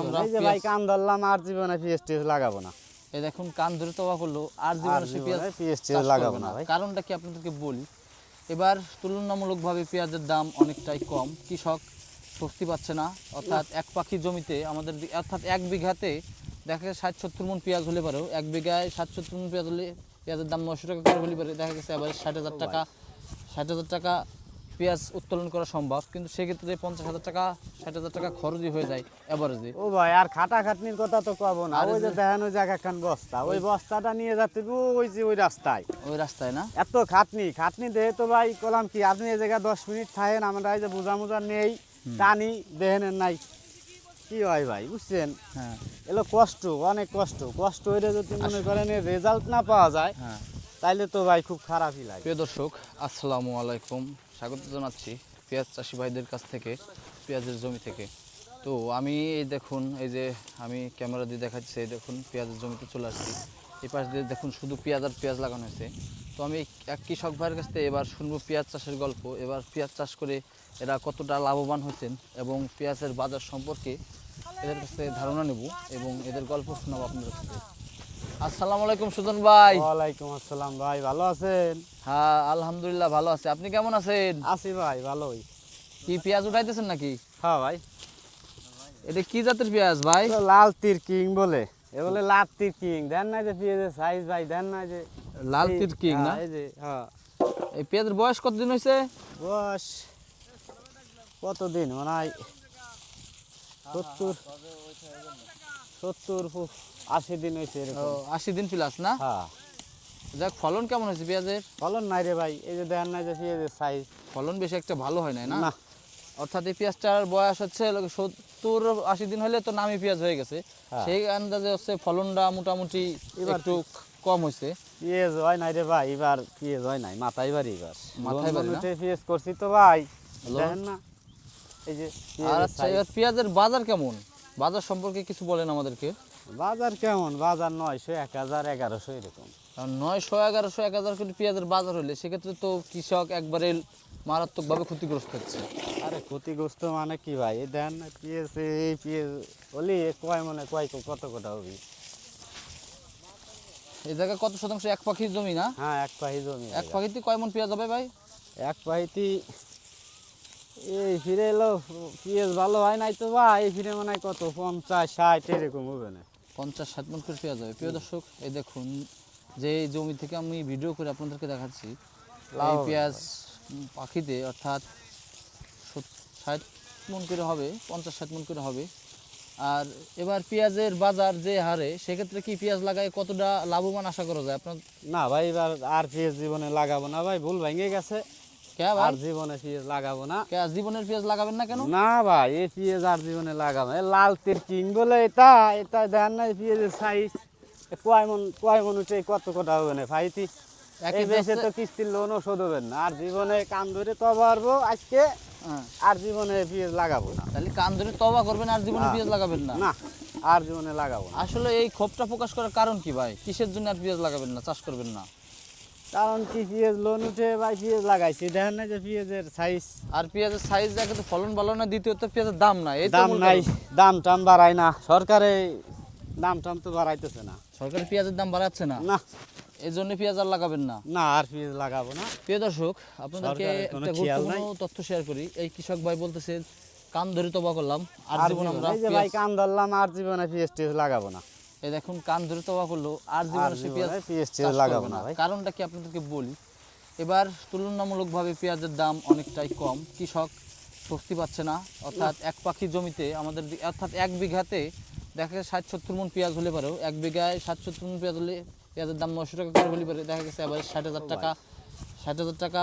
আমরা এই যে ভাই কান ধরলাম আর জীবনে পিএস লাগাবো না। এই দেখুন কান ধরে তবা করল আর জীবনে সে পেঁয়াজ জীবনে পিএস চাষ টিএস লাগাবো না না। ভাই। কারণটা কি আপনাদেরকে বলি? এবার তুলনামূলকভাবে পেঁয়াজের দাম অনেকটাই কম। কৃষক স্বস্তি পাচ্ছে না। অর্থাৎ এক পাখি জমিতে আমাদের অর্থাৎ এক বিঘাতে দেখা গেছে ষাট সত্তর মন পেঁয়াজ হলে পারেও এক বিঘায় ষাট সত্তর মন পেঁয়াজ হলে পেঁয়াজের দাম নশো টাকা করে হলে পারে। দেখা গেছে আবার ষাট হাজার টাকা ষাট হাজার টাকা পেঁয়াজ উত্তোলন করা সম্ভব কিন্তু সেক্ষেত্রে পঞ্চাশ হাজার টাকা ষাট হাজার টাকা খরচই হয়ে যায় অ্যাভারেজে ও ভাই আর খাটা খাটনির কথা তো কব না। ওই যে দেখেন ওই জায়গা খান বস্তা। ওই বস্তাটা নিয়ে যাতে ওই যে ওই রাস্তায়। ওই রাস্তায় না? এত খাটনি। খাটনি দেহে তো ভাই কলাম কি আপনি এই জায়গায় দশ মিনিট থাকেন আমরা এই যে বোঝা মোজা নেই টানি দেহেনের নাই। কি হয় ভাই বুঝছেন? হ্যাঁ। এলো কষ্ট অনেক কষ্ট। কষ্ট হইলে যদি মনে করেন রেজাল্ট না পাওয়া যায় হ্যাঁ। তাইলে তো ভাই খুব খারাপই লাগে। প্রিয় দর্শক, আসসালামু আলাইকুম। স্বাগত জানাচ্ছি পেঁয়াজ চাষি ভাইদের কাছ থেকে, পেঁয়াজের জমি থেকে। তো আমি এই দেখুন, এই যে আমি ক্যামেরা দিয়ে দেখাচ্ছি, এই দেখুন পেঁয়াজের জমিতে চলে আসছি। এই পাশ দিয়ে দেখুন শুধু পেঁয়াজ আর পেঁয়াজ লাগানো হয়েছে। তো আমি এক কৃষক ভাইয়ের কাছ থেকে এবার শুনব পেঁয়াজ চাষের গল্প। এবার পেঁয়াজ চাষ করে এরা কতটা লাভবান হয়েছেন এবং পেঁয়াজের বাজার সম্পর্কে এদের কাছ থেকে ধারণা নেব এবং এদের গল্প শোনাবো আপনাদের কাছে আসসালামু আলাইকুম সুজন ভাই। ওয়ালাইকুম আসসালাম ভাই ভালো আছেন? হ্যাঁ আলহামদুলিল্লাহ ভালো আছে। আপনি কেমন আছেন? আছি ভাই ভালোই। কি পেঁয়াজ উঠাইতেছেন নাকি? হ্যাঁ ভাই। এটা কি জাতের পেঁয়াজ ভাই? লাল তীর কিং বলে। এ বলে লাল তীর কিং দেন না যে পেঁয়াজের সাইজ ভাই দেন না যে লাল এই- তীর কিং না? হ্যাঁ, এই যে হ্যাঁ। এই পেঁয়াজের বয়স কতদিন হয়েছে বস কতদিন? মনে সত্তর সত্তর আশি দিন হয়েছে আশি দিন প্লাস না? হ্যাঁ। যাক ফলন কেমন হয়েছে পেঁয়াজের? ফলন নাই রে ভাই এই যে না যে পেঁয়াজের সাইজ ফলন বেশি একটা ভালো হয় নাই না? অর্থাৎ এই পেঁয়াজটার বয়স হচ্ছে সত্তর আশি দিন হলে তো নামি পেঁয়াজ হয়ে গেছে। হ্যাঁ। সেই আন্দাজে হচ্ছে ফলনটা মোটামুটি একটু কম হয়েছে। পেঁয়াজ হয় নাই রে ভাই এবার পেঁয়াজ হয় নাই মাথায় বাড়ি এবার। মাথায় বাড়ি? পেঁয়াজ করছি তো ভাই দেখেন না? এই যে আর পেঁয়াজের আচ্ছা এবার পেঁয়াজের বাজার কেমন? বাজার সম্পর্কে কিছু বলেন আমাদেরকে। বাজার কেমন? বাজার নয়শো এক হাজার এগারোশো এরকম। নয়শো এগারোশো এক হাজার কোটি পেঁয়াজের বাজার হলে সেক্ষেত্রে তো কৃষক একবারে মারাত্মকভাবে ক্ষতিগ্রস্ত হচ্ছে। আরে ক্ষতিগ্রস্ত মানে কি ভাই? দেন পেঁয়াজ এই পেঁয়াজ হলি কয় মনে কয় কত কটা হবি? এই জায়গায় কত শতাংশ? এক পাখির জমি না? হ্যাঁ এক পাহি জমি। এক পাখিতে কয় মন পেঁয়াজ হবে ভাই? এক পাহিতি এই ফিরে এলো পেঁয়াজ ভালো হয় নাই তো ভাই এই ফিরে মনে হয় কত? পঞ্চাশ ষাট এরকম হবে না। পঞ্চাশ ষাট মন করে পেঁয়াজ হবে। প্রিয় দর্শক এই দেখুন যে এই জমি থেকে আমি ভিডিও করে আপনাদেরকে দেখাচ্ছি এই পেঁয়াজ পাখিতে অর্থাৎ ষাট মন করে হবে পঞ্চাশ ষাট মন করে হবে। আর এবার পেঁয়াজের বাজার যে হারে সেক্ষেত্রে কি পেঁয়াজ লাগায় কতটা লাভবান আশা করা যায়? আপনার না ভাই এবার আর পেঁয়াজ জীবনে লাগাবো না ভাই ভুল ভেঙে গেছে। আর জীবনে পেঁয়াজ লাগাবো না। জীবনের পেঁয়াজ লাগাবেন না কেন? না ভাই এই পেঁয়াজ আর জীবনে লাগাবো লাল তীর কিং বলে এটা এটা দেন না পেঁয়াজের সাইজ কয় মন কয় মন উঠে কত কটা হবে না ভাইতি এই কেজি তো কিস্তির লোনও শোধ হবেন না। আর জীবনে কান ধরে তো পারব আজকে হ্যাঁ। আর জীবনে পেঁয়াজ লাগাবো না। তাহলে কান ধরে তবা করবেন আর জীবনে। পেঁয়াজ লাগাবেন না? না আর জীবনে লাগাবো আসলে এই ক্ষোভটা প্রকাশ করার কারণ কি ভাই? কিসের জন্য আর পেঁয়াজ লাগাবেন না? চাষ করবেন না? কারণ কি পেঁয়াজ লোন উঠে ভাই পেঁয়াজ লাগাইছি। দেখেন না যে পেঁয়াজের সাইজ আর পেঁয়াজের সাইজ দেখে তো ফলন ভালো না দ্বিতীয়ত পেঁয়াজের দাম নাই। এই দাম নাই দাম টাম বাড়ায় না। সরকারে দাম টাম তো বাড়াইতেছে না। সরকারি পেঁয়াজের দাম বাড়াচ্ছে না? না। এই জন্য পেঁয়াজ আর লাগাবেন না? না আর পেঁয়াজ লাগাবো না। প্রিয় দর্শক আপনাদেরকে একটা গুরুত্বপূর্ণ তথ্য শেয়ার করি। এই কৃষক ভাই বলতেছে কান ধরে তবা করলাম আর জীবন আমরা এই যে ভাই কান ধরলাম আর জীবনে পেঁয়াজ টিয়াজ লাগাবো না। এই দেখুন কান ধরে তবা করল আর জীবনে সে পেঁয়াজ লাগাবো না। না। কারণটা কি আপনাদেরকে বলি? এবার তুলনামূলকভাবে পেঁয়াজের দাম অনেকটাই কম। কৃষক স্বস্তি পাচ্ছে না। অর্থাৎ এক পাখি জমিতে আমাদের অর্থাৎ এক বিঘাতে দেখা গেছে ষাট সত্তর মন পেঁয়াজ হলে পারেও এক বিঘায় ষাট সত্তর মন পেঁয়াজ হলে পেঁয়াজের দাম নশো টাকা করে হলে পারে। দেখা গেছে আবার ষাট হাজার টাকা ষাট হাজার টাকা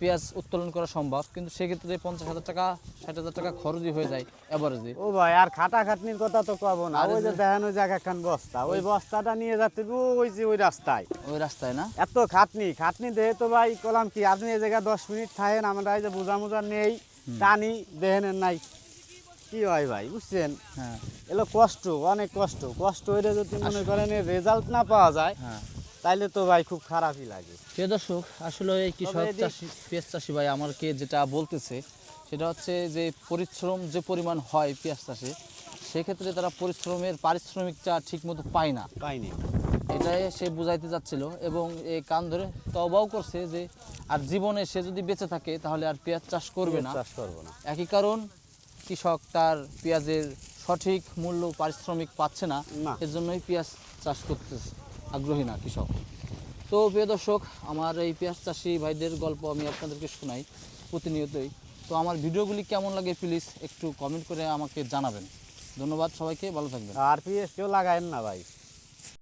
পেঁয়াজ উত্তোলন করা সম্ভব কিন্তু সেক্ষেত্রে পঞ্চাশ হাজার টাকা ষাট হাজার টাকা খরচই হয়ে যায় অ্যাভারেজে ও ভাই আর খাটা খাটনির কথা তো কব না। ওই যে দেখেন জায়গা বস্তা। ওই বস্তাটা নিয়ে যাতে ওই যে ওই রাস্তায়। ওই রাস্তায় না? এত খাটনি। খাটনি দেহে তো ভাই কলাম কি আপনি এই জায়গায় দশ মিনিট থাকেন আমরা এই যে বোঝা মোজা নেই টানি দেহেনের নাই। কি হয় ভাই বুঝছেন? হ্যাঁ। এলো কষ্ট অনেক কষ্ট। কষ্ট হইলে যদি মনে করেন রেজাল্ট না পাওয়া যায় হ্যাঁ। তাইলে তো ভাই খুব খারাপই লাগে। প্রিয় দর্শক আসলে এই কৃষক চাষি পেঁয়াজ চাষি ভাই আমাকে যেটা বলতেছে সেটা হচ্ছে যে পরিশ্রম যে পরিমাণ হয় পেঁয়াজ চাষে সেক্ষেত্রে তারা পরিশ্রমের পারিশ্রমিকটা ঠিকমতো পায় না। পাইনি এটাই সে বুঝাইতে যাচ্ছিল এবং এই কান ধরে তবাও করছে যে আর জীবনে সে যদি বেঁচে থাকে তাহলে আর পেঁয়াজ চাষ করবে না। চাষ করব না। একই কারণ কৃষক তার পেঁয়াজের সঠিক মূল্য পারিশ্রমিক পাচ্ছে না। এর জন্যই পেঁয়াজ চাষ করতে আগ্রহী না কৃষক। তো প্রিয় দর্শক, আমার এই পেঁয়াজ চাষি ভাইদের গল্প আমি আপনাদেরকে শোনাই প্রতিনিয়তই। তো আমার ভিডিওগুলি কেমন লাগে প্লিজ একটু কমেন্ট করে আমাকে জানাবেন। ধন্যবাদ সবাইকে, ভালো থাকবেন। আর পিএস কেউ লাগায়েন না ভাই।